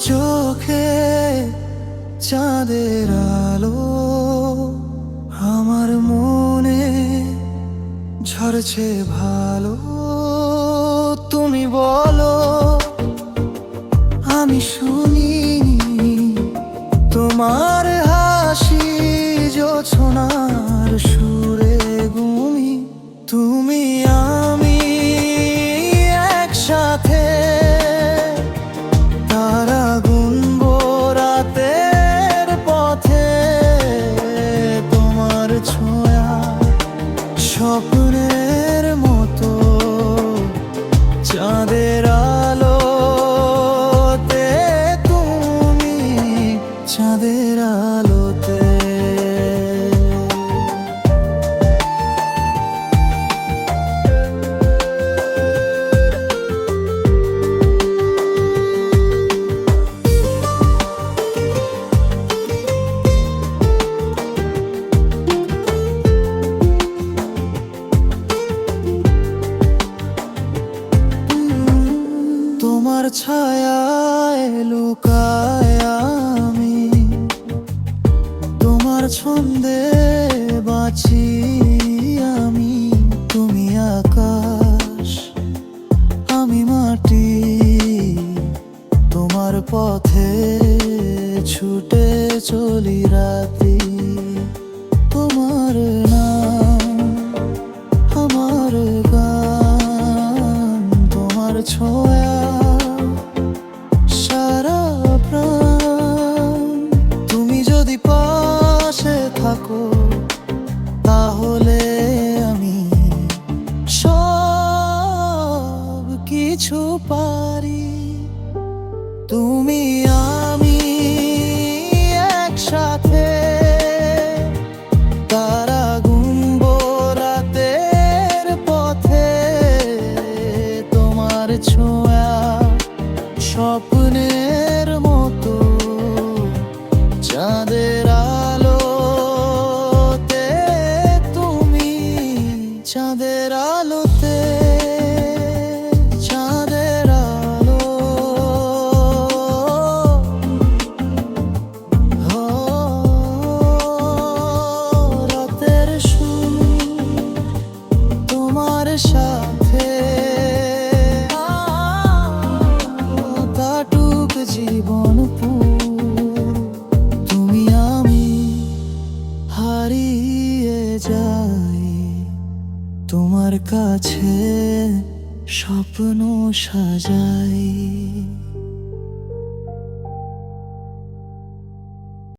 চোখে চাঁদের আলো আমার মনে ঝরছে ভালো। তুমি বলো আমি শুনি তোমার হাসি জোছনার চাঁদের আলোতে। তোমার লুকায় ছন্দে বাঁচি আমি তুমি আকাশ। আমি মাটি তোমার পথে ছুটে চলি রাতি। তোমার কিছু পারি তুমি আমি একসাথে। তারা পথে তোমার ছোঁয়া স্বপ্নের সাথে। কাটুক জীবন তুমি আমি হারিয়ে যাই। তোমার কাছে স্বপ্ন সাজাই।